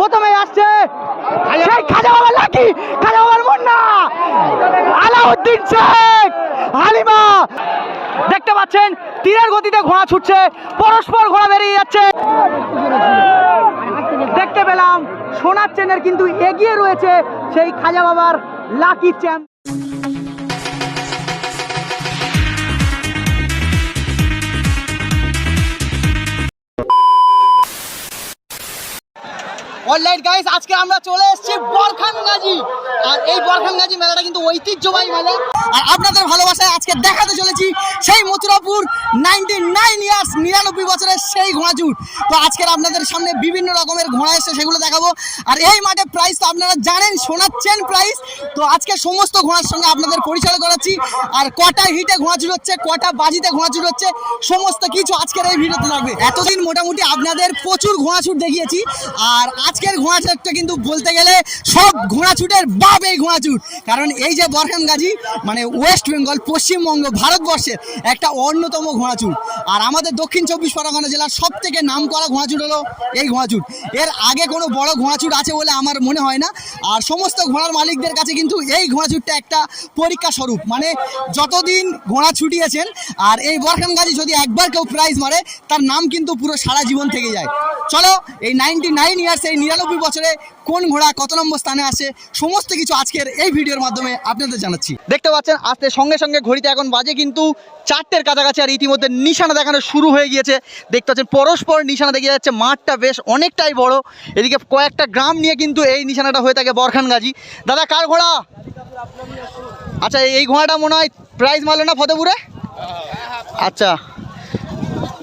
প্রথমে আসছে সেই খাজা বাবার লাকি খাজা বাবার আলাউদ্দিন শেখ, হালিমা। দেখতে পাচ্ছেন, তীরের গতিতে ঘোড়া ছুটছে, পরস্পর ঘোড়া বেরিয়ে যাচ্ছে। দেখতে পেলাম, সোনার চেনের কিন্তু এগিয়ে রয়েছে সেই খাজা বাবার লাকি চ্যাম্প। অলরাইট গাইস আজকে আমরা চলে এসেছি বরখানগাজী আর এই বরখানগাজী মেলাটা কিন্তু ঐতিহ্যবাহী মেলা। আর আপনাদের ভালোবাসায় আজকে দেখাতে চলেছি সেই মথুরাপুর নাইনটি নাইন ইয়ার্স নিরানব্বই বছরের সেই ঘোড়াচুট তো আজকের আপনাদের সামনে বিভিন্ন রকমের ঘোড়া এসে সেগুলো দেখাবো। আর এই মাঠে প্রাইস তো আপনারা জানেন, শোনাচ্ছেন প্রাইস তো আজকে সমস্ত ঘোড়ার সঙ্গে আপনাদের পরিচয় করাচ্ছি। আর কটা হিটে ঘোড়াচুট হচ্ছে, কটা বাজিতে ঘোড়াচুট হচ্ছে, সমস্ত কিছু আজকের এই ভিডিওতে লাগবে এতদিন মোটামুটি আপনাদের প্রচুর ঘোড়াছুট দেখিয়েছি। আর আজকের ঘোড়াছুটটা কিন্তু বলতে গেলে সব ঘোড়াছুটের বাপ এই ঘোড়াছুট। কারণ এই যে বরখান গাজী মানে ওয়েস্ট বেঙ্গল পশ্চিমবঙ্গ, ভারতবর্ষের একটা অন্যতম ঘোড়াছুট। আর আমাদের দক্ষিণ চব্বিশ পরগনা জেলার সব থেকে নাম করা ঘোড়াছুট হলো এই ঘোড়াছুট। এর আগে কোনো বড় ঘোড়াছুট আছে বলে আমার মনে হয় না। আর সমস্ত ঘোড়ার মালিকদের কাছে কিন্তু এই ঘোড়াছুটটা একটা পরীক্ষা স্বরূপ। মানে যতদিন ঘোড়া ছুটিয়েছেন, আর এই বরখান গাজী যদি একবার কেউ প্রাইজ মারে, তার নাম কিন্তু পুরো সারা জীবন থেকে যায়। চলো, এই নাইনটি নাইন ইয়ার্স এই নিরানব্বই বছরে কোন ঘোড়া কত নম্বর স্থানে আসে, সমস্ত কিছু আজকের এই ভিডিওর মাধ্যমে আপনাদের জানাচ্ছি। দেখতে পাচ্ছেন, আস্তে সঙ্গে সঙ্গে ঘড়িতে এখন বাজে কিন্তু চারটের কাছাকাছি আর ইতিমধ্যে নিশানা দেখানো শুরু হয়ে গিয়েছে। দেখতে পাচ্ছেন, পরস্পর নিশানা দেখে যাচ্ছে, মাঠটা বেশ অনেকটাই বড়। এদিকে কয়েকটা গ্রাম নিয়ে কিন্তু এই নিশানাটা হয়ে থাকে বরখান গাজী দাদা, কার ঘোড়া? আচ্ছা এই ঘোড়াটা মনে হয় প্রাইজ মারলো না ফতেপুরে? আচ্ছা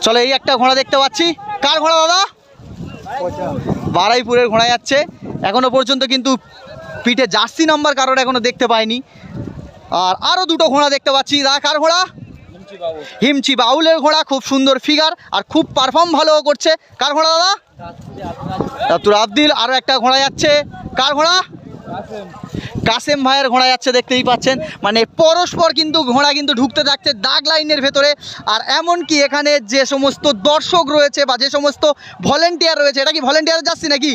চলো এই একটা ঘোড়া দেখতে পাচ্ছি। কার ঘোড়া, দাদা? বারাইপুরের ঘোড়া যাচ্ছে। এখনও পর্যন্ত কিন্তু পিঠে জার্সি নাম্বার কারোর এখনও দেখতে পাইনি। আর আরও দুটো ঘোড়া দেখতে পাচ্ছি। দাদা কার ঘোড়া? হিমচি বাউলের ঘোড়া খুব সুন্দর ফিগার আর খুব পারফর্ম ভালো করছে। কার ঘোড়া দাদা? আব্দুল। আব্দিল। আরও একটা ঘোড়া যাচ্ছে। কার ঘোড়া? কাসেম ভাইয়ের ঘোড়া যাচ্ছে, দেখতেই পাচ্ছেন। মানে পরস্পর কিন্তু ঘোড়া কিন্তু ঢুকতে থাকছে দাগ লাইনের ভেতরে। আর এমনকি এখানে যে সমস্ত দর্শক রয়েছে বা যে সমস্ত ভলেন্টিয়ার রয়েছে, এটা কি ভলেন্টিয়ারের জার্সি নাকি?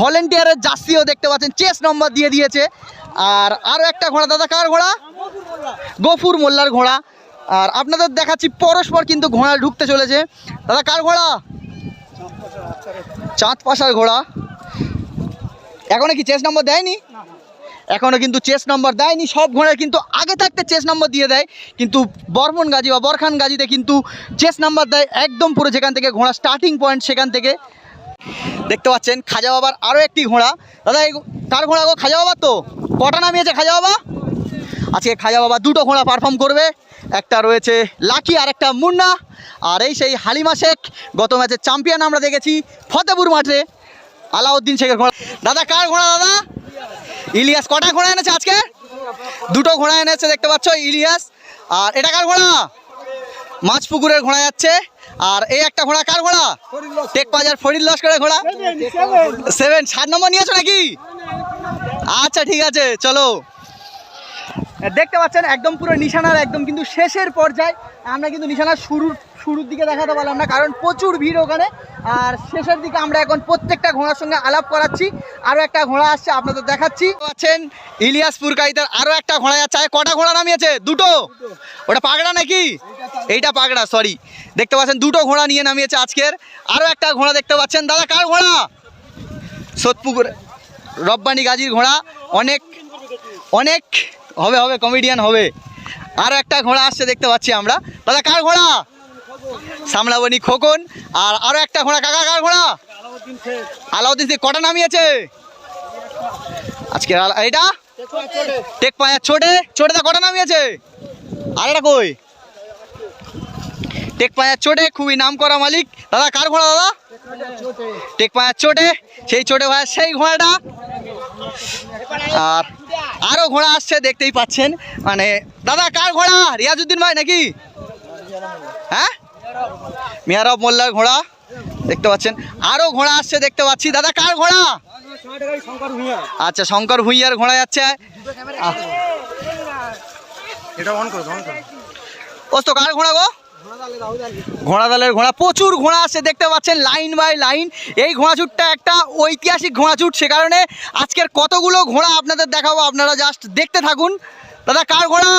ভলেন্টিয়ারের জার্সিও দেখতে পাচ্ছেন চেস নম্বর দিয়ে দিয়েছে। আর আরও একটা ঘোড়া, দাদা কার ঘোড়া? গফুর মোল্লার ঘোড়া। আর আপনাদের দেখাচ্ছি, পরস্পর কিন্তু ঘোড়া ঢুকতে চলেছে। দাদা, কার ঘোড়া? চাঁদ পাশার ঘোড়া। এখনও কি চেস নম্বর দেয়নি? এখনও কিন্তু চেস নম্বর দেয়নি, সব ঘোড়ায় কিন্তু আগে থাকতে চেস নম্বর দিয়ে দেয়। কিন্তু বর্মন গাজী বা বরখান গাজীতে কিন্তু চেস নাম্বার দেয় একদম পুরো যেখান থেকে ঘোড়া স্টার্টিং পয়েন্ট সেখান থেকে। দেখতে পাচ্ছেন, খাজা বাবার আরও একটি ঘোড়া। দাদা, এই কার ঘোড়া গো, খাজা বাবার তো? কটা নামিয়েছে খাজা বাবা? আজকে খাজা বাবা দুটো ঘোড়া পারফর্ম করবে। একটা রয়েছে লাকি আর একটা মুন্না। আর এই সেই হালিমা শেখ, গত ম্যাচের চ্যাম্পিয়ন আমরা দেখেছি ফতেপুর মাঠে। আলাউদ্দিন শেখের ঘোড়া। দাদা, কার ঘোড়া দাদা? ইলিয়াস, কটা ঘোড়া এনেছে আজকে? দুটো ঘোড়া এনেছে, দেখতে পাচ্ছ, ইলিয়াস। আর এটা কার ঘোড়া? মাছ পুকুরের ঘোড়া যাচ্ছে। আর এই একটা ঘোড়া কার ঘোড়া? টেক বাজার ফরিদ লস্করের ঘোড়া। সেভেন, সাত নম্বর নিয়েছো নাকি? আচ্ছা ঠিক আছে, চলো। দেখতে পাচ্ছেন, একদম পুরো নিশানার, একদম কিন্তু শেষের পর্যায়ে। আমরা কিন্তু নিশানার শুরুর শুরুর দিকে দেখাতে পারলাম না, কারণ প্রচুর ভিড় ওখানে। আর শেষের দিকে আমরা এখন প্রত্যেকটা ঘোড়ার সঙ্গে আলাপ করাচ্ছি। আরও একটা ঘোড়া আসছে, আপনাদের দেখাচ্ছি। পাচ্ছেন ইলিয়াস পুরকাইতার আরও একটা ঘোড়া যাচ্ছে। আর, কটা ঘোড়া নামিয়েছে? দুটো? ওটা পাগড়া নাকি? এইটা পাগড়া সরি দেখতে পাচ্ছেন, দুটো ঘোড়া নিয়ে নামিয়েছে আজকের। আরও একটা ঘোড়া দেখতে পাচ্ছেন। দাদা, কার ঘোড়া? সোদপুকুর, রব্বানি গাজীর ঘোড়া। অনেক অনেক, হবে হবে কমেডিয়ান হবে। আরও একটা ঘোড়া আসছে, দেখতে পাচ্ছি আমরা। দাদা, কার ঘোড়া? সামলাবনি খোকন, আর আরও একটা ঘোড়া, কাকা, কার ঘোড়া? আলাউদ্দিন শেখ কটা নামিয়েছে আজকে এইটা? টেক পায়া ছোটে দা কটা নামিয়েছে আর একটা কই? টেক পায়া চোটে খুবই নাম করা মালিক। দাদা, কার ঘোড়া, দাদা? টেক পায়া চোটে সেই চোটে ভাইয়া সেই ঘোড়াটা। আর আরও ঘোড়া আসছে, দেখতেই পাচ্ছেন। মানে দাদা, কার ঘোড়া? রিয়াজউদ্দিন ভাই নাকি? হ্যাঁ? মিয়ারব মোল্লার ঘোড়া দেখতে পাচ্ছেন। আরও ঘোড়া আসছে দেখতে পাচ্ছি। দাদা কার ঘোড়া? আচ্ছা শঙ্কর ভুইয়ার ঘোড়া যাচ্ছে। অন করো ঘোড়া গো? ঘোড়াদলের ঘোড়া। প্রচুর ঘোড়া আসছে দেখতে পাচ্ছেন লাইন বাই লাইন। এই ঘোড়াছুটটা একটা ঐতিহাসিক ঘোড়াছুট সে কারণে আজকের কতগুলো ঘোড়া আপনাদের দেখাবো আপনারা জাস্ট দেখতে থাকুন। দাদা কার ঘোড়া?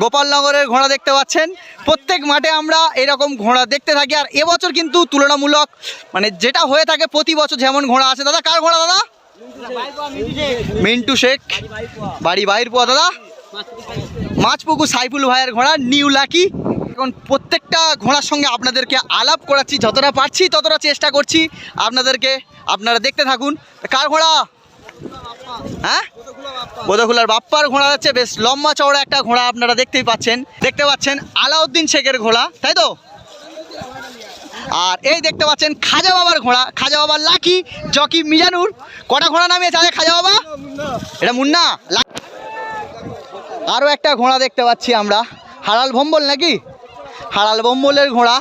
গোপালনগরের ঘোড়া দেখতে পাচ্ছেন। প্রত্যেক মাঠে আমরা এরকম ঘোড়া দেখতে থাকি, আর এবছর কিন্তু তুলনামূলক মানে যেটা হয়ে থাকে প্রতি বছর যেমন ঘোড়া আছে দাদা, কার ঘোড়া, দাদা? মিন্টু শেখ। বাড়ি বাইর পোয়া দাদা? মাছপুকু সাইফুল ভাইয়ের ঘোড়া, নিউ লাকি। এখন প্রত্যেকটা ঘোড়ার সঙ্গে আপনাদেরকে আলাপ করাচ্ছি, যতটা পারছি ততটা চেষ্টা করছি আপনাদেরকে, আপনারা দেখতে থাকুন। কার ঘোড়া? হ্যাঁ? বোধখুলার বাপ্পার ঘোড়া যাচ্ছে, বেশ লম্বা চওড়া একটা ঘোড়া আপনারা দেখতেই পাচ্ছেন। দেখতে পাচ্ছেন আলাউদ্দিন শেখের ঘোড়া, তাই তো? আর এই দেখতে পাচ্ছেন খাজা বাবার ঘোড়া, খাজা বাবার লাকি জকি মিজানুর। কটা ঘোড়া নামিয়েছে আরে খাজা বাবা? এটা মুন্না। আরও একটা ঘোড়া দেখতে পাচ্ছি আমরা। হারাল ভম্বল নাকি? হারাল ভম্বলের ঘোড়া।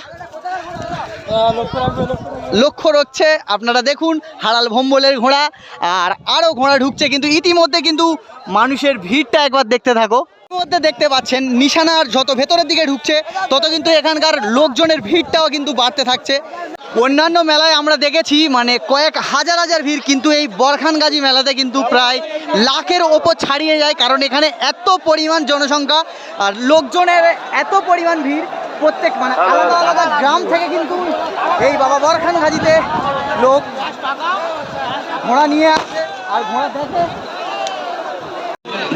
লক্ষ্য রচ্ছে আপনারা দেখুন হারাল ভম্বলের ঘোড়া, আর আরও ঘোড়া ঢুকছে কিন্তু ইতিমধ্যে কিন্তু মানুষের ভিড়টা একবার দেখতে থাকো। ইতিমধ্যে দেখতে পাচ্ছেন নিশানার যত ভেতরের দিকে ঢুকছে, তত কিন্তু এখানকার লোকজনের ভিড়টাও কিন্তু বাড়তে থাকছে। অন্যান্য মেলায় আমরা দেখেছি মানে কয়েক হাজার হাজার ভিড় কিন্তু এই বরখানগাজি মেলাতে কিন্তু প্রায় লাখের ওপর ছাড়িয়ে যায় কারণ এখানে এত পরিমাণ জনসংখ্যা আর লোকজনের এত পরিমাণ ভিড় প্রত্যেক মানে আলাদা আলাদা গ্রাম থেকে কিন্তু এই বাবা বরখান গাজিতে লোক ঘোড়া নিয়ে আসে আর ঘোড়া দেখে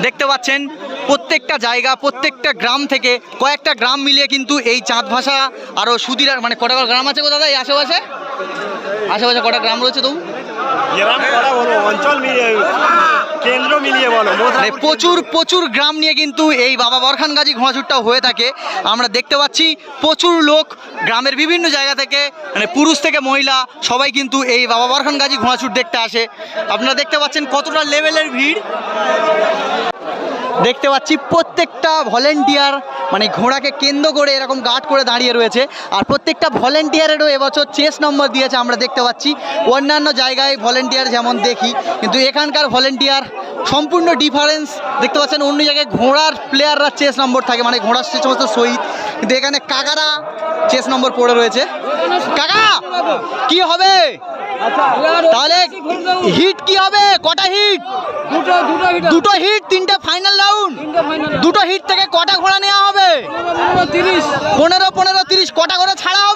দেখতে পাচ্ছেন, প্রত্যেকটা জায়গা, প্রত্যেকটা গ্রাম থেকে কয়েকটা গ্রাম মিলিয়ে কিন্তু এই চাঁদ ভাষা আরও সুদিরার মানে কটা গ্রাম আছে গো দাদা এই আশেপাশে? আশেপাশে কটা গ্রাম রয়েছে তবু? গ্রাম করা বলো অঞ্চল মিলিয়ে কেন্দ্র মিলিয়ে বলো প্রচুর প্রচুর গ্রাম নিয়ে কিন্তু এই বাবা বরখান গাজী ঘোড়াছুটটা হয়ে থাকে। আমরা দেখতে পাচ্ছি প্রচুর লোক গ্রামের বিভিন্ন জায়গা থেকে মানে পুরুষ থেকে মহিলা সবাই কিন্তু এই বাবা বরখান গাজী ঘোড়াছুট দেখতে আসে। আপনারা দেখতে পাচ্ছেন কতটা লেভেলের ভিড়। দেখতে পাচ্ছি প্রত্যেকটা ভলেন্টিয়ার মানে ঘোড়াকে কেন্দ্র করে এরকম গার্ড করে দাঁড়িয়ে রয়েছে। আর প্রত্যেকটা ভলেন্টিয়ারেরও এবছর চেস নম্বর দিয়েছে আমরা দেখতে পাচ্ছি। অন্যান্য জায়গায় ভলেন্টিয়ার যেমন দেখি কিন্তু এখানকার ভলেন্টিয়ার সম্পূর্ণ ডিফারেন্স দেখতে পাচ্ছেন অন্য জায়গায় ঘোড়ার প্লেয়াররা চেস নম্বর থাকে মানে ঘোড়ার সে সমস্ত শহীদ কিন্তু এখানে কাকারা চেস নম্বর পড়ে রয়েছে। কাকা কি হবে? তাহলে হিট কি হবে? কটা হিট দুটো দুটো হিট দুটো হিট তিনটে ফাইনাল রাউন্ড দুটো হিট থেকে কটা ঘোড়া নেওয়া হবে? তিরিশ। পনেরো পনেরো তিরিশ। কটা ঘোড়া ছাড়া হবে?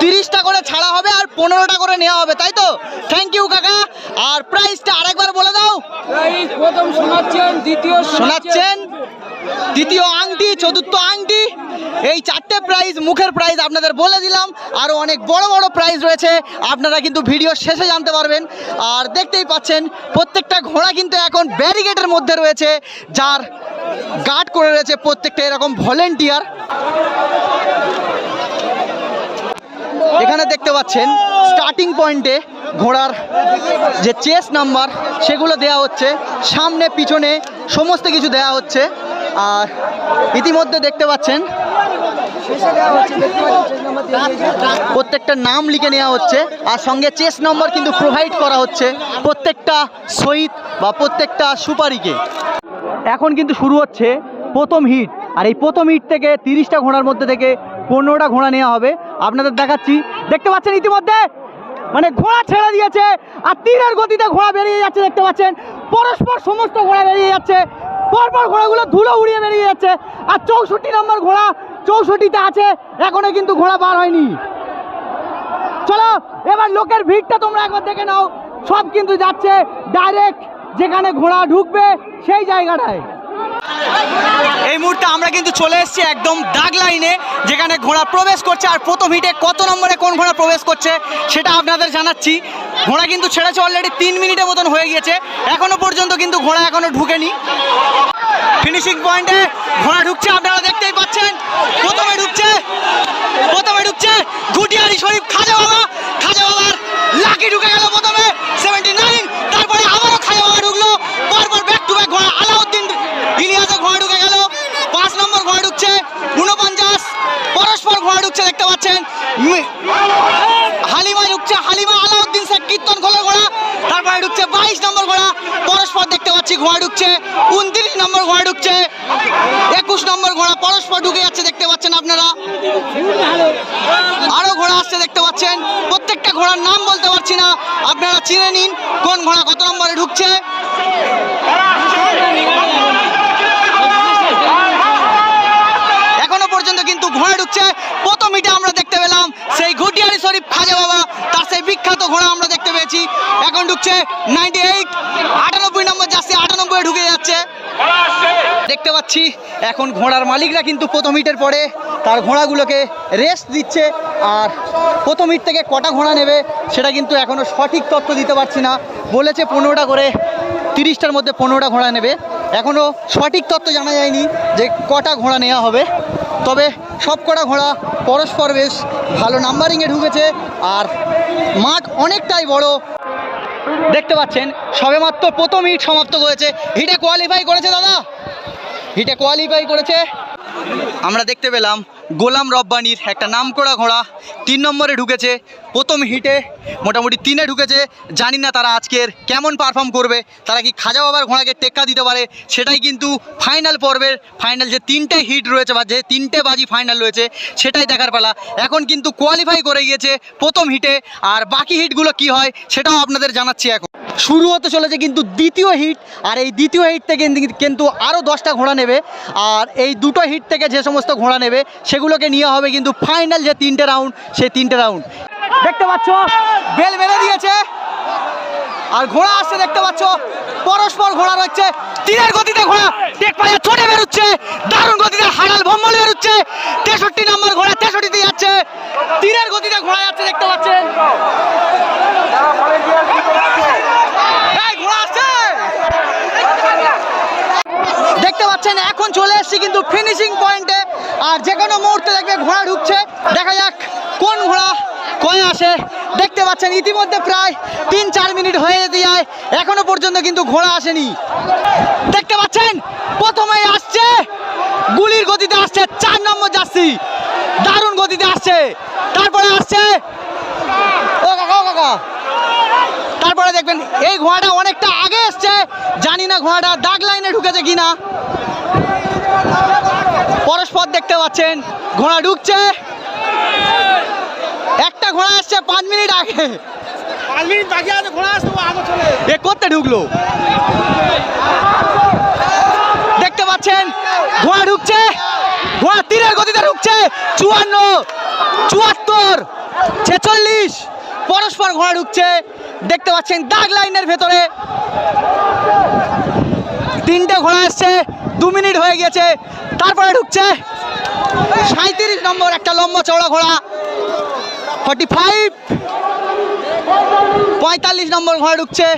তিরিশটা করে। ছাড়া হবে আর পনেরোটা করে নেওয়া হবে তাই তো? থ্যাংক ইউ কাকা। আর প্রাইসটা আরেকবার বলে দাও। প্রথম শোনাচ্ছেন দ্বিতীয় শোনাচ্ছেন দ্বিতীয় আংটি চতুর্থ আংটি। এই চারটে প্রাইজ মুখের প্রাইজ আপনাদের বলে দিলাম। আরও অনেক বড় বড় প্রাইজ রয়েছে। আপনারা কিন্তু ভিডিও শেষে জানতে পারবেন। আর দেখতেই পাচ্ছেন প্রত্যেকটা ঘোড়া কিন্তু এখন ব্যারিকেডের মধ্যে রয়েছে। যার গার্ড করে রয়েছে প্রত্যেকটা এরকম ভলেন্টিয়ার এখানে দেখতে পাচ্ছেন স্টার্টিং পয়েন্টে ঘোড়ার যে চেস নাম্বার সেগুলো দেয়া হচ্ছে। সামনে, পিছনে সমস্ত কিছু দেয়া হচ্ছে। আর ইতিমধ্যে দেখতে পাচ্ছেন প্রত্যেকটা নাম লিখে নেওয়া হচ্ছে। আর সঙ্গে চেস নম্বর কিন্তু প্রোভাইড করা হচ্ছে প্রত্যেকটা শহীদ বা প্রত্যেকটা সুপারিকে। এখন কিন্তু শুরু হচ্ছে প্রথম হিট আর এই প্রথম হিট থেকে তিরিশটা ঘোড়ার মধ্যে থেকে পনেরোটা ঘোড়া নেওয়া হবে। আপনাদের দেখাচ্ছি। দেখতে পাচ্ছেন ইতিমধ্যে? মানে ঘোড়া ছেড়ে দিয়েছে, আর তীরের গতিতে ঘোড়া বেরিয়ে যাচ্ছে, দেখতে পাচ্ছেন? পরস্পর সমস্ত ঘোড়া বেরিয়ে যাচ্ছে, পরপর ঘোড়াগুলো ধুলো উড়িয়ে বেরিয়ে যাচ্ছে, আর চৌষট্টি নম্বর ঘোড়া চৌষট্টিতে আছে, এখনও কিন্তু ঘোড়া বার হয়নি। চলো, এবার লোকের ভিড়টা তোমরা একবার দেখে নাও। সব কিন্তু যাচ্ছে ডাইরেক্ট যেখানে ঘোড়া ঢুকবে, সেই জায়গাটায়। এই মুহূর্তে আমরা কিন্তু চলে এসেছি একদম দাগ লাইনে, যেখানে ঘোড়া প্রবেশ করছে। আর প্রথম হিটে কত নম্বরে কোন ঘোড়া প্রবেশ করছে, সেটা আপনাদের জানাচ্ছি। ঘোড়া কিন্তু ছেড়েছে অলরেডি তিন মিনিটের মতন হয়ে গিয়েছে। এখনও পর্যন্ত কিন্তু ঘোড়া এখনও ঢুকেনি। ফিনিশিং পয়েন্টে ঘোড়া ঢুকছে, আপনারা দেখতেই পাচ্ছেন। প্রথমে ঢুকছে প্রথমে ঢুকছে গুটিয়ারি শরীফ খাজা বাবা। খাজা বাবার লাকি ঢুকে গেল প্রথমে। ইলিয়াসে ঘোড়া ঢুকে গেল। পাঁচ নম্বর ঘোড়া ঢুকছে উনপঞ্চাশ পরস্পর ঘোড়া ঢুকছে, দেখতে পাচ্ছেন। হালিমা ঢুকছে, হালিমা আলাউদ্দিন শেখ কীর্তন খোলা ঘোড়া। তারপরে ঢুকছে বাইশ নম্বর ঘোড়া। পরস্পর দেখতে পাচ্ছি ঘোড়া ঢুকছে, উনত্রিশ নম্বর ঘোড়া ঢুকছে, একুশ নম্বর ঘোড়া পরস্পর ঢুকে যাচ্ছে, দেখতে পাচ্ছেন আপনারা। আরও ঘোড়া আসছে, দেখতে পাচ্ছেন। প্রত্যেকটা ঘোড়ার নাম বলতে পারছি না। আপনারা চিনে নিন কোন ঘোড়া কত নম্বরে ঢুকছে এখনও পর্যন্ত কিন্তু ঘোড়া ঢুকছে। প্রথম ইটা আমরা দেখতে পেলাম সেই ঘটিয়ারি শরীফ খাজা বাবা, তার সেই বিখ্যাত ঘোড়া আমরা দেখতে পেয়েছি। এখন ঢুকছে নাইনটি এইট আটানব্বই নম্বর যাচ্ছে আটানব্বই ঢুকে যাচ্ছে। দেখতে পাচ্ছি, এখন ঘোড়ার মালিকরা কিন্তু প্রথম হিটের পরে, তার ঘোড়াগুলোকে রেস্ট দিচ্ছে আর প্রথম হিট থেকে কটা ঘোড়া নেবে সেটা কিন্তু এখনও সঠিক তথ্য দিতে পারছি না। বলেছে পনেরোটা করে, তিরিশটার মধ্যে পনেরোটা ঘোড়া নেবে। এখনও সঠিক তথ্য জানা যায়নি যে কটা ঘোড়া নেওয়া হবে। তবে সব কটা ঘোড়া পরস্পর বেশ ভালো নাম্বারিংয়ে ঢুকেছে আর মাঠ অনেকটাই বড়। দেখতে পাচ্ছেন, সবেমাত্র প্রথম হিট সমাপ্ত হয়েছে। হিটে কোয়ালিফাই করেছে দাদা? হিটে কোয়ালিফাই করেছে। আমরা দেখতে পেলাম গোলাম রব্বানির একটা নামকরা ঘোড়া তিন নম্বরে ঢুকেছে, প্রথম হিটে, মোটামুটি তিনে ঢুকেছে। জানি না তারা আজকের কেমন পারফর্ম করবে, তারা কি খাজা বাবার ঘোড়াকে টেক্কা দিতে পারে, সেটাই কিন্তু ফাইনাল পর্বের ফাইনাল যে তিনটে হিট রয়েছে বা যে তিনটে বাজি ফাইনাল রয়েছে, সেটাই দেখার পালা। এখন কিন্তু কোয়ালিফাই করে গিয়েছে প্রথম হিটে, আর বাকি হিটগুলো কি হয়, সেটাও আপনাদের জানাচ্ছি এখন। শুরু হতে চলেছে কিন্তু দ্বিতীয় হিট, আর এই দ্বিতীয় হিট থেকে কিন্তু আরও দশটা ঘোড়া নেবে। আর এই দুটো হিট থেকে যে সমস্ত ঘোড়া নেবে, সেগুলোকে নিয়ে হবে কিন্তু ফাইনাল যে তিনটে রাউন্ড, সেই তিনটে রাউন্ড। দেখতে পাচ্ছ? বেল মেরে দিয়েছে। আর ঘোড়া আসছে, দেখতে পাচ্ছ? পরস্পর ঘোড়া রয়েছে। তীরের গতিতে ঘোড়া টেক পায়ে ছোটে বেরোচ্ছে। দারুণ গতিতে হাড়াল ভম্বল বেরোচ্ছে। তেষট্টি নম্বর ঘোড়া তেষট্টিতে যাচ্ছে। তীরের গতিতে ঘোড়া যাচ্ছে, দেখতে পাচ্ছেন এই, ঘোড়া আসছে দেখতে পাচ্ছেন, এখন চলে এসেছি কিন্তু ফিনিশিং পয়েন্টে আর যে কোনো মুহূর্তে দেখবে ঘোড়া ঢুকছে। দেখা যাক কোন ঘোড়া কয়ে আসে। দেখতে পাচ্ছেন, ইতিমধ্যে প্রায় তিন চার মিনিট হয়ে যেতে যায়। এখনও পর্যন্ত কিন্তু ঘোড়া আসেনি। দেখতে পাচ্ছেন, প্রথমেই আসছে, গুলির গতিতে আসছে চার নম্বর যাচ্ছি দারুণ গতিতে আসছে। তারপরে আসছে, ও কাকা কাকা। তারপরে দেখবেন, এই ঘোড়াটা অনেকটা আগে এসছে। জানি না ঘোড়াটা দাগ লাইনে ঢুকেছে কিনা। পরস্পর দেখতে পাচ্ছেন ঘোড়া ঢুকছে। একটা ঘোড়া আসছে পাঁচ মিনিট আগে। পাঁচ মিনিট বাকি আছে ঘোড়া আসতে আগে চলে এ করতে ঢুকলো। দেখতে পাচ্ছেন ঘোড়া ঢুকছে। ঘোড়া তীরের গতিতে ঢুকছে। চুয়ান্ন চুয়াত্তর ছেচল্লিশ পরস্পর ঘোড়া ঢুকছে। দেখতে পাচ্ছেন দাগ লাইনের ভেতরে। তিনটে ঘোড়া এসছে, দু মিনিট হয়ে গেছে তারপরে ঢুকছে সাঁত্রিশ নম্বর, একটা লম্বা চওড়া ঘোড়া। ফর্টি ফাইভ পঁয়তাল্লিশ নম্বর ঘোড়া ঢুকছে।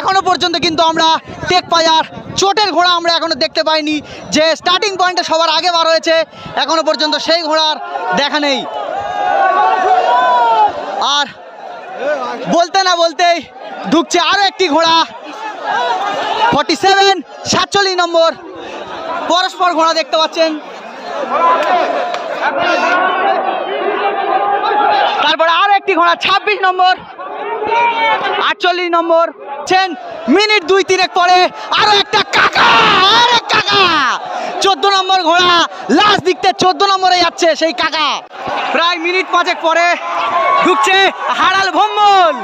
এখনও পর্যন্ত কিন্তু আমরা টেক পাজার চোটের ঘোড়া আমরা এখনও দেখতে পাইনি। যে স্টার্টিং পয়েন্টে সবার আগে বার হয়েছে, এখনও পর্যন্ত সেই ঘোড়ার দেখা নেই। আর বলতে না বলতেই ঢুকছে আরও একটি ঘোড়া। ফর্টি সেভেন সাতচল্লিশ নম্বর। পরস্পর ঘোড়া দেখতে পাচ্ছেন। তারপরে আরও একটি ঘোড়া, ছাব্বিশ নম্বর, আটচল্লিশ নম্বর। মিনিট দুই তিনেক পরে আরও একটা কাকা, আরে কাকা। চোদ্দ নম্বর ঘোড়া, লাস্ট দিকতে চোদ্দ নম্বরে যাচ্ছে সেই কাকা। প্রায় মিনিট পাঁচেক পরে ঢুকছে হাড়াল ভম্বল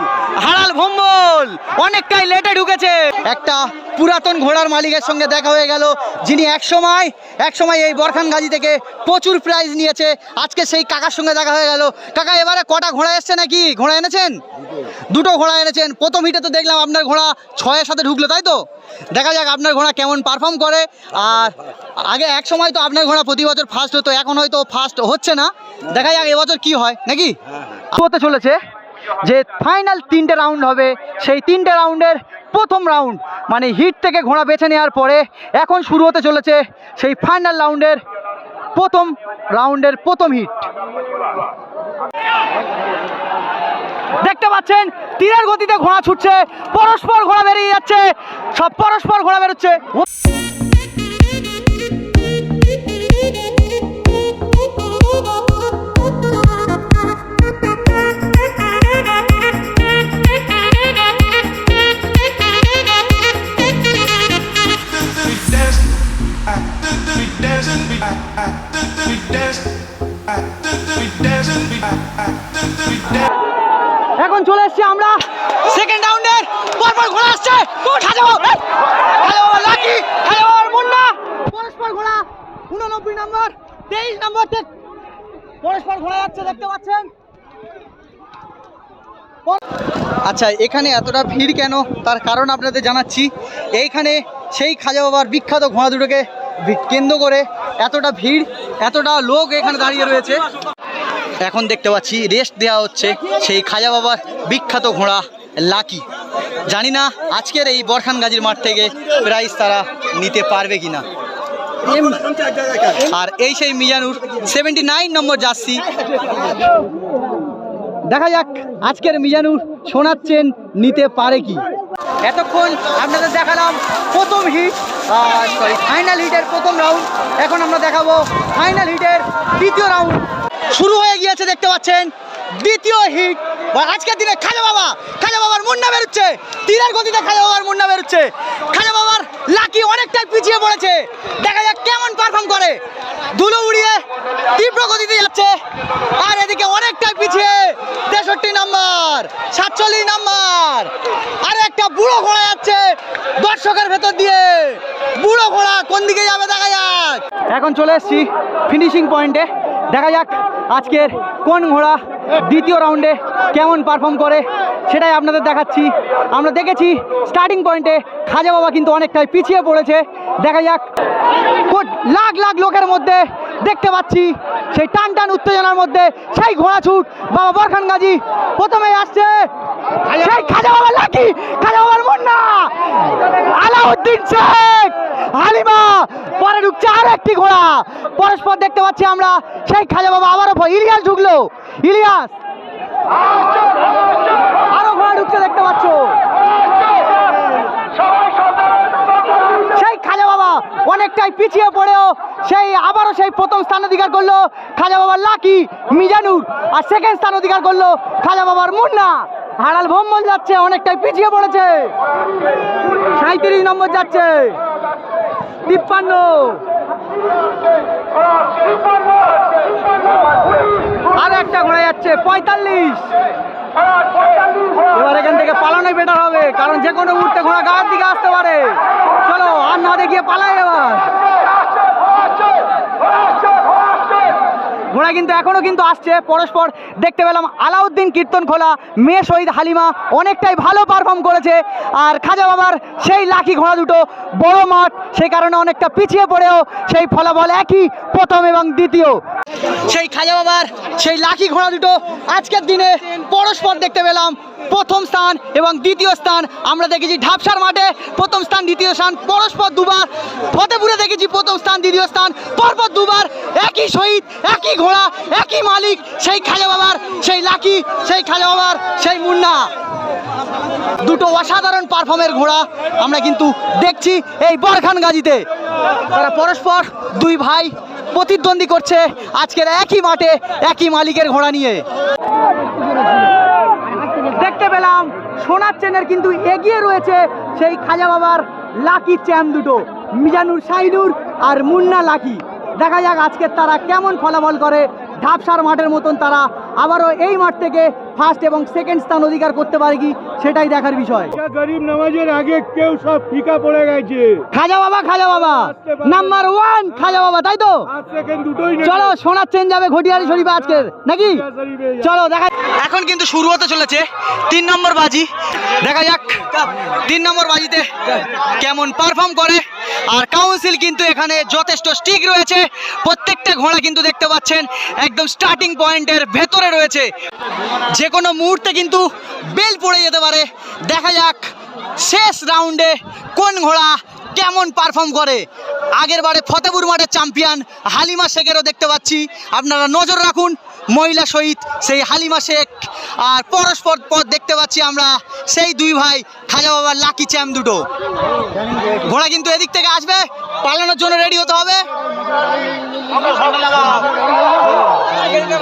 হাড়াল ভম্বল। অনেকটাই লেটে ঢুকেছে। একটা পুরাতন ঘোড়ার মালিকের সঙ্গে দেখা হয়ে গেল, যিনি এক সময় এক সময় এই বরখান গাজী থেকে প্রচুর প্রাইজ নিয়েছে। আজকে সেই কাকার সঙ্গে দেখা হয়ে গেল। কাকা, এবারে কটা ঘোড়া এসছে নাকি? ঘোড়া এনেছেন? দুটো ঘোড়া এনেছেন। প্রথম হিটে তো দেখলাম আপনার ঘোড়া ছয়ের সাথে ঢুকলো, তাই তো? দেখা যাক আপনার ঘোড়া কেমন পারফর্ম করে। আর আগে এক সময় তো আপনার ঘোড়া প্রতি বছর ফার্স্ট হতো, এখন হয়তো ফার্স্ট হচ্ছে না। দেখা যাক এবছর কি হয়, নাকি? হতে চলেছে যে ফাইনাল তিনটে রাউন্ড হবে। সেই তিনটে রাউন্ডের প্রথম রাউন্ড মানে হিট থেকে ঘোড়া বেছে নেওয়ার পরে এখন শুরু হতে চলেছে সেই ফাইনাল রাউন্ডের প্রথম রাউন্ডের প্রথম হিট। দেখতে পাচ্ছেন, তীরের গতিতে ঘোড়া ছুটছে, পরস্পর ঘোড়া বেরিয়ে যাচ্ছে, সব পরস্পর ঘোড়া বেরোচ্ছে। এখন চলে এসছি আমরা। সেকেন্ড রাউন্ডের পরপর ঘোড়া আসছে। লাকি মুন্না। পরস্পর ঘোড়া, উননব্বই নম্বর, তেইশ নম্বর পরস্পর ঘোড়া যাচ্ছে, দেখতে পাচ্ছেন? আচ্ছা এখানে এতটা ভিড় কেন? তার কারণ আপনাদের জানাচ্ছি। এইখানে সেই খাজা বাবার বিখ্যাত ঘোড়া দুটোকে কেন্দ্র করে এতটা ভিড় এতটা লোক এখানে দাঁড়িয়ে রয়েছে। এখন দেখতে পাচ্ছি রেস্ট দেওয়া হচ্ছে সেই খাজা বাবার বিখ্যাত ঘোড়া লাকি। জানি না আজকের এই বরখান গাজীর মাঠ থেকে প্রাইজ তারা নিতে পারবে কিনা। আর এই সেই Mizanur seventy nine number jersey. দেখা যাক আজকের মিজানুর শোনাচ্ছেন, নিতে পারে কি? এতক্ষণ আপনাদের দেখালাম প্রথম হিট সরি ফাইনাল হিটের প্রথম রাউন্ড এখন আমরা দেখাবো ফাইনাল হিটের দ্বিতীয় রাউন্ড শুরু হয়ে গিয়েছে, দেখতে পাচ্ছেন, দ্বিতীয় হিট আজকের দিনে খাজা বাবা খাজা বাবার মুন্না বেরোচ্ছে। তীরের গতিতে খাজা বাবার মুন্না বেরোচ্ছে। খাজা বাবার লাকি অনেকটাই পিছিয়ে পড়েছে। দেখা যাক কেমন পারফর্ম করে। ধুলো উড়িয়ে তীব্র গতিতে যাচ্ছে। আর এদিকে অনেকটাই পিছিয়ে তেষট্টি নাম্বার, সাতচল্লিশ নাম্বার। আর একটা বুড়ো ঘোড়া যাচ্ছে দর্শকের ভেতর দিয়ে। বুড়ো ঘোড়া কোন দিকে যাবে দেখা যাক। এখন চলে এসেছি ফিনিশিং পয়েন্টে দেখা যাক আজকের কোন ঘোড়া দ্বিতীয় রাউন্ডে কেমন পারফর্ম করে, সেটাই আপনাদের দেখাচ্ছি। আমরা দেখেছি স্টার্টিং পয়েন্টে খাজা বাবা কিন্তু অনেকটাই পিছিয়ে পড়েছে। দেখা যাক লাখ লাখ লোকের মধ্যে দেখতে পাচ্ছি, সেই টান টান উত্তেজনার মধ্যে সেই ঘোড়া ছুট বাবা বরখান গাজী প্রথমে আসছে। সেই খাজা বাবা লাকি খাজা বাবার মুন্না। আলাউদ্দিন শেখ, হালিমা, পরে ঢুকছে আর একটি ঘোড়া। পরস্পর দেখতে পাচ্ছি আমরা, সেই খাজা বাবা আবারও ইলিয়াস ঢুকলো। ইলিয়াস আরও ঘোড়া ঢুকছে দেখতে পাচ্ছ সেই খাজা বাবা অনেকটাই পিছিয়ে পড়েও সেই আবারও সেই প্রথম স্থান অধিকার করল খাজা বাবার লাকি মিজানুর। আর সেকেন্ড স্থান অধিকার করল খাজা বাবার মুন্না। হারাল ভম্বল যাচ্ছে, অনেকটাই পিছিয়ে পড়েছে। সাঁত্রিশ নম্বর যাচ্ছে। তিপ্পান্ন। আর একটা ঘোড়া যাচ্ছে, পঁয়তাল্লিশ। এবার এখান থেকে পালানোই বেটার হবে, কারণ যে কোনো মুহূর্তে ঘোড়া গায়ের দিকে আসতে পারে। চলো, আর না দেখিয়ে পালাই এবার। ঘোড়া কিন্তু এখনও কিন্তু আসছে, পরস্পর দেখতে পেলাম আলাউদ্দিন কীর্তন খোলা, মেয়ে শহীদ হালিমা অনেকটাই ভালো পারফর্ম করেছে, আর খাজা বাবার সেই লাখি ঘোড়া দুটো বড় মাঠ, সেই কারণে অনেকটা পিছিয়ে পড়েও সেই ফলাফল একই প্রথম এবং দ্বিতীয়। সেই খাজা বাবার সেই লাখি ঘোড়া দুটো আজকের দিনে পরস্পর দেখতে পেলাম প্রথম স্থান এবং দ্বিতীয় স্থান আমরা দেখেছি ঢাপসার মাঠে প্রথম স্থান, দ্বিতীয় স্থান, পরস্পর দুবার। ফতেপুরে দেখেছি প্রথম স্থান, দ্বিতীয় স্থান, পরপর দুবার। একই শহীদ, একই ঘোড়া, একই মালিক, সেই খাজা বাবার, সেই লাকি, সেই খাজা বাবার, সেই মুন্না। দুটো অসাধারণ পারফর্মের ঘোড়া আমরা কিন্তু দেখছি এই বরখান গাজীতে। তারা পরস্পর দুই ভাই প্রতিদ্বন্দ্বী করছে আজকের একই মাঠে একই মালিকের ঘোড়া নিয়ে। পেলাম। সোনার চেনের কিন্তু এগিয়ে রয়েছে সেই খাজা বাবার লাকি চ্যাম দুটো, মিজানুর সাইনুর আর মুন্না লাকি। দেখা যাক আজকের তারা কেমন ফলাফল করে। ঢাপসার মাঠের মতন তারা আবারও এই মাঠ থেকে ফার্স্ট এবং সেকেন্ড স্থান অধিকার করতে পারে কি? সেটাই দেখার বিষয়। গরিব নামাজের আগে কেউ সব ফিকা পড়ে গেছে। খাজা বাবা খাজা বাবা। নাম্বার ওয়ান খাজা বাবা তাই তো? পাঁচ সেকেন্ড দুটোই চলো সোনার চেন যাবে ঘটিয়ারি শরীফে আজকের। নাকি? চলো দেখা এখন কিন্তু শুরু হতে চলেছে তিন নম্বর বাজি। দেখা যাক তিন নম্বর বাজিতে কেমন পারফর্ম করে। আর কাউন্সিল কিন্তু এখানে যথেষ্ট স্টিক রয়েছে। প্রত্যেকটা ঘোড়া কিন্তু দেখতে পাচ্ছেন, একদম স্টার্টিং পয়েন্টের ভেতরে রয়েছে। যে কোনো মুহূর্তে কিন্তু বেল পড়ে যেতে পারে। দেখা যাক শেষ রাউন্ডে কোন ঘোড়া কেমন পারফর্ম করে? আগের বারে ফতেপুর মাঠের চ্যাম্পিয়ন হালিমা শেখেরও দেখতে পাচ্ছি। আপনারা নজর রাখুন, মহিলা শহীদ সেই হালিমা শেখ আর পরস্পর পর দেখতে পাচ্ছি আমরা। সেই দুই ভাই, খাজা বাবার লাকি চ্যাম্প দুটো। ঘোড়া কিন্তু এদিক থেকে আসবে, পালানোর জন্য রেডি হতে হবে।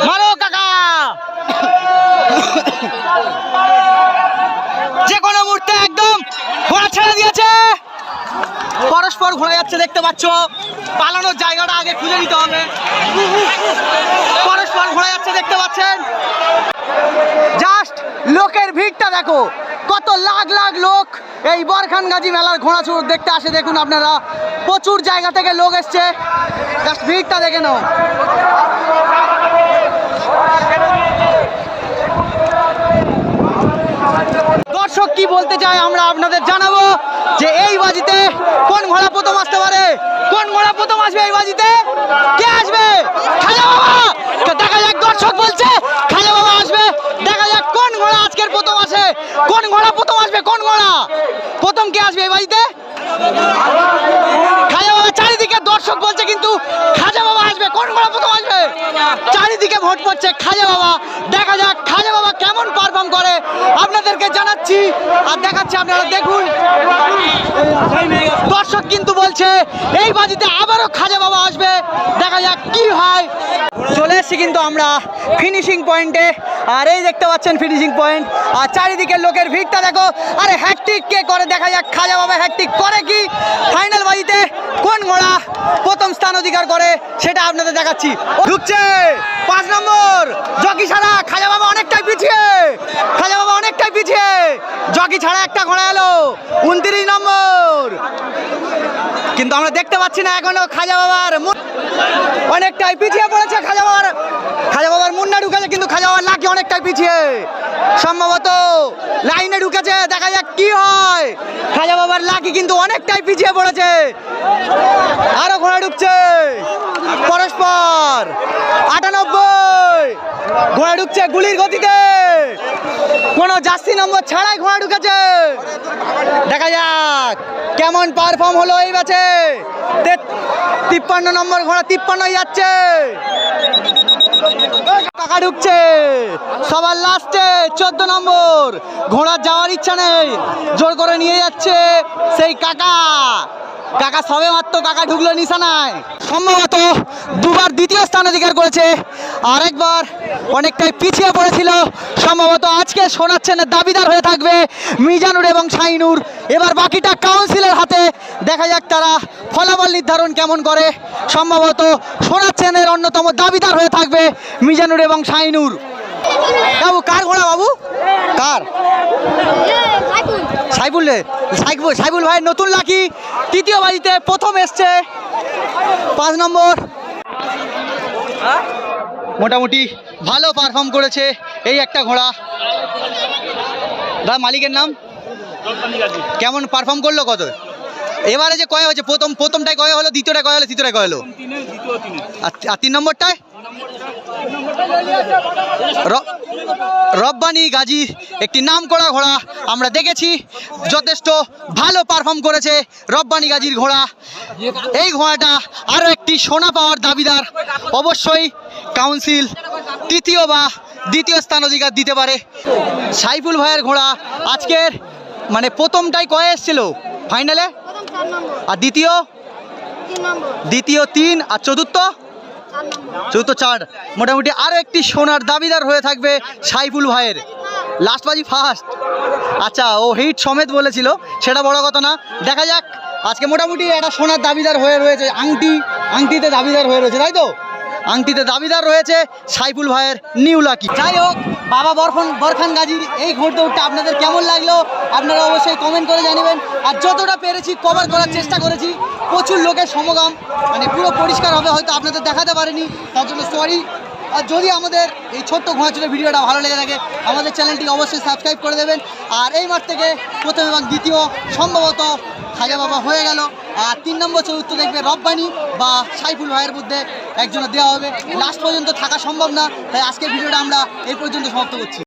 মারো কাকা! যে কোনো মুহূর্তে একদম ঘোড়া ছেড়ে দিয়েছে। পরস্পর ঘোরা যাচ্ছে, দেখতে পাচ্ছ? পালানোর জায়গাটা আগে খুঁজে নিতে হবে। পরস্পর ঘোরা যাচ্ছে, দেখতে পাচ্ছেন? জাস্ট লোকের ভিড়টা দেখো। কত লাখ লাখ লোক এই বরখান গাজী মেলার ঘোড়া চুর দেখতে আসে। দেখুন আপনারা, প্রচুর জায়গা থেকে লোক এসছে। জাস্ট ভিড়টা দেখে নাও। দর্শক কি বলতে চায় আমরা আপনাদের জানাব যে এই বাজিতে কোন ঘোড়া প্রথম আসতে পারে? কোন ঘোড়া প্রথম আসবে এই বাজিতে? কে আসবে? বাবা! দেখা যাক দর্শক বলছে বাবা আসবে। দেখা যাক কোন ঘোড়া আজকের প্রথম কোন ঘোড়া প্রথম আসবে? কোন ঘোড়া? প্রথম কে আসবে এই বাজিতে? বাবা, চারিদিকে দর্শক বলছে কিন্তু বাবা আসবে। কোন ঘোড়া প্রথম আসবে? চারিদিকে ভোট পড়ছে খাজা বাবা। দেখা যাক খাজা বাবা কেমন পারফর্ম করে। আপনাদেরকে জানাচ্ছি আর দেখাচ্ছি আপনারা দেখুন। দর্শক কিন্তু বলছে, এই বাজিতে আবারও খাজা বাবা আসবে। দেখা যাক কি হয়। চলে এসেছি কিন্তু আমরা ফিনিশিং পয়েন্টে আর এই দেখতে পাচ্ছেন ফিনিশিং পয়েন্ট আর চারিদিকে লোকের ভিড়টা দেখো। আরে হ্যাকটিক কে করে? দেখা যাক খাজা বাবা হ্যাকটিক করে কি? ফাইনাল বাজিতে কোন ঘোড়া প্রথম স্থান অধিকার করে, সেটা আপনাদের দেখাচ্ছি। ঢুকছে পাঁচ নম্বর জকি ছাড়া খাজা বাবা অনেকটাই পিছিয়ে খাজা বাবা অনেকটাই পিছিয়ে জকি ছাড়া একটা ঘোড়া এলো উনত্রিশ নম্বর আমরা দেখতে পাচ্ছি না এখনও খাজা বাবার অনেকটাই পিছিয়ে পড়েছে খাজা বাবার মুন্না ঢুকেছে কিন্তু খাজা বাবার লাকি অনেকটাই পিছিয়ে। সম্ভবত লাইনে ঢুকেছে, দেখা যাক কি হয়। খাজা বাবার লাকি কিন্তু অনেকটাই পিছিয়ে পড়েছে। আরও ঘোড়া ঢুকছে। পরস্পর আটানব্বই। ঘোড়া ঢুকছে গুলির গতিতে। কোনো জার্সি নম্বর ছাড়াই ঘোড়া ঢুকেছে। দেখা যাক কেমন পারফর্ম হলো এই ম্যাচে। তিপ্পান্ন নম্বর ঘোড়া তিপ্পান্ন যাচ্ছে। টাকা ঢুকছে। সবার লাস্টে চোদ্দ নম্বর ঘোড়ার যাওয়ার ইচ্ছা নেই, জোর করে নিয়ে যাচ্ছে সেই কাকা। কাকা সবে মাত্র কাকা ঢুকলো নিশানায়। সম্ভবত দুবার দ্বিতীয় স্থান অধিকার করেছে, আরেকবার অনেকটাই পিছিয়ে পড়েছিল। সম্ভবত আজকে সোনাচ্ছেনের দাবিদার হয়ে থাকবে মিজানুর এবং শাইনুর এবার বাকিটা কাউন্সিলের হাতে দেখা যাক তারা ফলাফল নির্ধারণ কেমন করে। সম্ভবত সোনাচ্ছেনের অন্যতম দাবিদার হয়ে থাকবে মিজানুর এবং শাইনুর বাবু, কার ঘোড়া বাবু? কার? সাইবুল সাইবুল সাইবুল ভাইয়ের নতুন লাকি, তৃতীয় বাজিতে প্রথম এসছে। পাঁচ নম্বর। মোটামুটি ভালো পারফর্ম করেছে এই একটা ঘোড়া। দা মালিকের নাম? কেমন পারফর্ম করল কত? এবারে যে কয় হয়েছে? প্রথম প্রথমটায় কয় হলো? দ্বিতীয়টায় কয় হলো? তৃতীয়টায় কয় হলো? আর তিন নম্বরটায়? রব্বানি গাজী একটি নাম করা ঘোড়া আমরা দেখেছি। যথেষ্ট ভালো পারফর্ম করেছে রব্বানি গাজীর ঘোড়া। এই ঘোড়াটা আরও একটি সোনা পাওয়ার দাবিদার। অবশ্যই কাউন্সিল তৃতীয় বা দ্বিতীয় স্থান অধিকার দিতে পারে। সাইফুল ভাইয়ের ঘোড়া আজকের মানে প্রথমটাই কয়ে এসছিল? ফাইনালে আর দ্বিতীয়? দ্বিতীয় তিন আর চতুর্থ? চতুর্থ চার। মোটামুটি আরও একটি সোনার দাবিদার হয়ে থাকবে সাইফুল ভাইয়ের। লাস্ট বাজি ফার্স্ট আচ্ছা ও হিট সমেত বলেছিল সেটা বড় কথা না। দেখা যাক আজকে মোটামুটি একটা সোনার দাবিদার হয়ে রয়েছে আংটি আংটিতে দাবিদার হয়ে রয়েছে তাই তো? আংটিতে দাবিদার রয়েছে সাইফুল ভাইয়ের নিউ লাকি। যাই হোক বাবা বরফান বরখান গাজীর এই ঘোর দৌড়টা আপনাদের কেমন লাগল? আপনারা অবশ্যই কমেন্ট করে জানাবেন। আর যতটা পেরেছি কভার করার চেষ্টা করেছি, প্রচুর লোকের সমাগম মানে পুরো পরিষ্কার হবে, হয়তো আপনাদের দেখাতে পারিনি, তার জন্য সরি আর যদি আমাদের এই ছোট্ট ঘোড়াচুরের ভিডিওটা ভালো লেগে থাকে, আমাদের চ্যানেলটি অবশ্যই সাবস্ক্রাইব করে দেবেন। আর এই মাঠ থেকে প্রথম এবং দ্বিতীয়, সম্ভবত খাজা বাবা হয়ে গেল। আর তিন নম্বর চতুর্থ দেখবে রব্বানি বা সাইফুল ভাইয়ের মধ্যে একজনের দেওয়া হবে। লাস্ট পর্যন্ত থাকা সম্ভব না, তাই আজকের ভিডিওটা আমরা এই পর্যন্ত সমাপ্ত করছি।